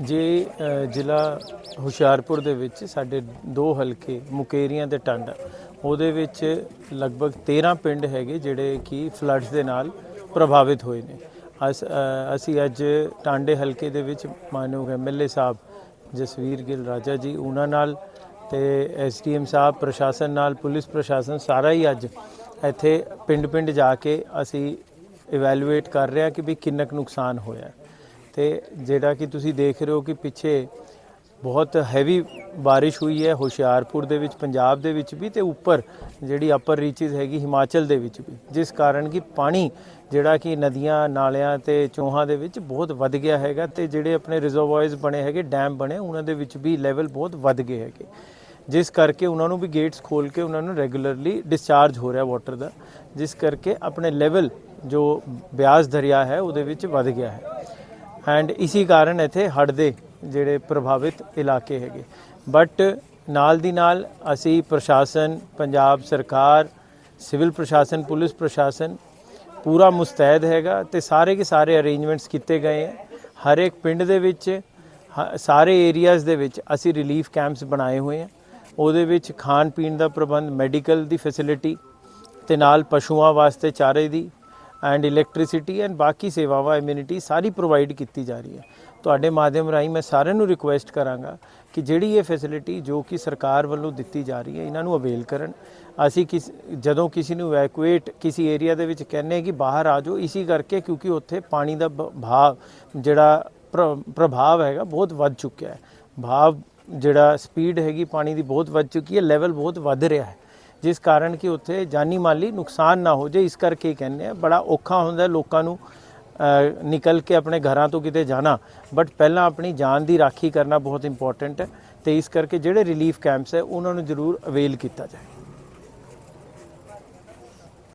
ਜੇ ਜ਼ਿਲ੍ਹਾ ਹੁਸ਼ਿਆਰਪੁਰ ਦੇ ਵਿੱਚ ਸਾਡੇ ਦੋ ਹਲਕੇ, ਮੁਕੇਰੀਆਂ ਤੇ ਟਾਂਡਾ, ਉਹਦੇ ਵਿੱਚ ਲਗਭਗ 13 ਪਿੰਡ ਹੈਗੇ ਜਿਹੜੇ ਕਿ ਫਲੱਡਸ ਦੇ ਨਾਲ ਪ੍ਰਭਾਵਿਤ ਹੋਏ ਨੇ। ਅਸ- ਅਸੀਂ ਅੱਜ ਟਾਂਡੇ ਹਲਕੇ ਦੇ ਵਿੱਚ ਮਾਨਯੋਗ ਐਮਐਲਏ ਸਾਹਿਬ ਜਸਵੀਰ ਗਿੱਲ ਰਾਜਾ ਜੀ, ਉਹਨਾਂ ਨਾਲ ਤੇ ਐਸਡੀਐਮ ਸਾਹਿਬ, ਪ੍ਰਸ਼ਾਸਨ ਨਾਲ, ਪੁਲਿਸ ਪ੍ਰਸ਼ਾਸਨ ਸਾਰਾ ਹੀ ਅੱਜ ਇੱਥੇ ਪਿੰਡ-ਪਿੰਡ ਜਾ ਕੇ ਅਸੀਂ ਇਵੈਲੂਏਟ ਕਰ ਰਿਹਾ ਕਿ ਵੀ ਕਿੰਨਾ ਕੁ ਨੁਕਸਾਨ ਹੋਇਆ ਤੇ ਜਿਹੜਾ ਕਿ ਤੁਸੀਂ ਦੇਖ ਰਹੇ ਹੋ ਕਿ ਪਿੱਛੇ ਬਹੁਤ ਹੈਵੀ ਬਾਰਿਸ਼ ਹੋਈ ਹੈ ਹੁਸ਼ਿਆਰਪੁਰ ਦੇ ਵਿੱਚ, ਪੰਜਾਬ ਦੇ ਵਿੱਚ ਵੀ ਤੇ ਉੱਪਰ ਜਿਹੜੀ ਅਪਰ ਰੀਚਸ ਹੈਗੀ ਹਿਮਾਚਲ ਦੇ ਵਿੱਚ ਵੀ, ਜਿਸ ਕਾਰਨ ਕਿ ਪਾਣੀ ਜਿਹੜਾ ਕਿ ਨਦੀਆਂ, ਨਾਲਿਆਂ ਤੇ ਚੋਹਾਂ ਦੇ ਵਿੱਚ ਬਹੁਤ ਵੱਧ ਗਿਆ ਹੈਗਾ ਤੇ ਜਿਹੜੇ ਆਪਣੇ ਰਿਜ਼ਰਵੋਇਰਸ ਬਣੇ ਹੈਗੇ ਡੈਮ ਬਣੇ, ਉਹਨਾਂ ਦੇ ਵਿੱਚ ਵੀ ਲੈਵਲ ਬਹੁਤ ਵੱਧ ਗਏ ਹੈਗੇ। ਜਿਸ ਕਰਕੇ ਉਹਨਾਂ ਨੂੰ ਵੀ ਗੇਟਸ ਖੋਲ ਕੇ ਉਹਨਾਂ ਨੂੰ ਰੈਗੂਲਰਲੀ ਡਿਸਚਾਰਜ ਹੋ ਰਿਹਾ ਵਾਟਰ ਦਾ, ਜਿਸ ਕਰਕੇ ਆਪਣੇ ਲੈਵਲ ਜੋ ਬਿਆਸ ਦਰਿਆ ਹੈ ਉਹਦੇ ਵਿੱਚ ਵੱਧ ਗਿਆ ਹੈ। ਐਂਡ ਇਸੀ ਕਾਰਨ ਇੱਥੇ ਹੜ੍ਹ ਦੇ ਜਿਹੜੇ ਪ੍ਰਭਾਵਿਤ ਇਲਾਕੇ ਹੈਗੇ। ਬਟ ਨਾਲ ਦੀ ਨਾਲ ਅਸੀਂ ਪ੍ਰਸ਼ਾਸਨ, ਪੰਜਾਬ ਸਰਕਾਰ, ਸਿਵਲ ਪ੍ਰਸ਼ਾਸਨ, ਪੁਲਿਸ ਪ੍ਰਸ਼ਾਸਨ ਪੂਰਾ ਮੁਸਤੈਦ ਹੈਗਾ ਤੇ ਸਾਰੇ ਕੇ ਸਾਰੇ ਅਰੇਂਜਮੈਂਟਸ ਕੀਤੇ ਗਏ ਹੈ। ਹਰ ਇੱਕ ਪਿੰਡ ਦੇ ਵਿੱਚ, ਹ- ਸਾਰੇ ਏਰੀਆਜ਼ ਦੇ ਵਿੱਚ ਅਸੀਂ ਰਿਲੀਫ ਕੈਂਪਸ ਬਣਾਏ ਹੋਏ ਆ ਉਹਦੇ ਵਿੱਚ ਖਾਣ ਪੀਣ ਦਾ ਪ੍ਰਬੰਧ ਮੈਡੀਕਲ ਦੀ ਫੈਸਿਲਿਟੀ ਤੇ ਨਾਲ ਪਸ਼ੂਆਂ ਵਾਸਤੇ ਚਾਰੇ ਦੀ ਐਂਡ ਇਲੈਕਟ੍ਰਿਸਿਟੀ ਐਂਡ ਬਾਕੀ ਸੇਵਾਵਾਂ ਇਮਿਊਨਿਟੀ ਸਾਰੀ ਪ੍ਰੋਵਾਈਡ ਕੀਤੀ ਜਾ ਰਹੀ ਹੈ। ਤੁਹਾਡੇ ਮਾਧਿਅਮ ਰਾਹੀਂ ਮੈਂ ਸਾਰਿਆਂ ਨੂੰ ਰਿਕੁਐਸਟ ਕਰਾਂਗਾ ਕਿ ਜਿਹੜੀ ਇਹ ਫੈਸਿਲਿਟੀ ਜੋ ਕਿ ਸਰਕਾਰ ਵੱਲੋਂ ਦਿੱਤੀ ਜਾ ਰਹੀ ਹੈ, ਇਹਨਾਂ ਨੂੰ ਅਵੇਲ ਕਰਨ। ਅਸੀਂ ਕਿਸ, ਜਦੋਂ ਕਿਸੇ ਨੂੰ ਇਵੈਕੂਏਟ ਕਿਸੇ ਏਰੀਆ ਦੇ ਵਿੱਚ ਕਹਿੰਨੇ ਕਿ ਬਾਹਰ ਆ ਜਾਓ, ਇਸੀ ਕਰਕੇ ਕਿਉਂਕਿ ਉੱਥੇ ਪਾਣੀ ਦਾ ਬ- ਭਾਵ ਜਿਹੜਾ ਪ੍ਰ- ਪ੍ਰਭਾਵ ਹੈਗਾ ਬਹੁਤ ਵੱਧ ਚੁੱਕਿਆ ਹੈ। ਭਾਵ ਜਿਹੜਾ ਸਪੀਡ ਹੈਗੀ, ਪਾਣੀ ਦੀ ਬਹੁਤ ਵੱਧ ਚੁੱਕੀ ਹੈ ਲੈਵਲ ਬਹੁਤ ਵੱਧ ਰਿਹਾ ਹੈ। ਜਿਸ ਕਾਰਨ ਕਿ ਉੱਥੇ ਜਾਨੀ ਮਾਲੀ ਨੁਕਸਾਨ ਨਾ ਹੋ ਜਾਏ ਇਸ ਕਰਕੇ ਕਹਿੰਦੇ ਆ, ਬੜਾ ਔਖਾ ਹੁੰਦਾ ਲੋਕਾਂ ਨੂੰ ਨਿਕਲ ਕੇ ਆਪਣੇ ਘਰਾਂ ਤੋਂ ਕਿਤੇ ਜਾਣਾ। ਬਟ ਪਹਿਲਾਂ ਆਪਣੀ ਜਾਨ ਦੀ ਰਾਖੀ ਕਰਨਾ ਬਹੁਤ ਇੰਪੋਰਟੈਂਟ ਹੈ ਤੇ ਇਸ ਕਰਕੇ ਜਿਹੜੇ ਰਿਲੀਫ ਕੈਂਪਸ ਹੈ, ਉਹਨਾਂ ਨੂੰ ਜ਼ਰੂਰ ਅਵੇਲ ਕੀਤਾ ਜਾਏ।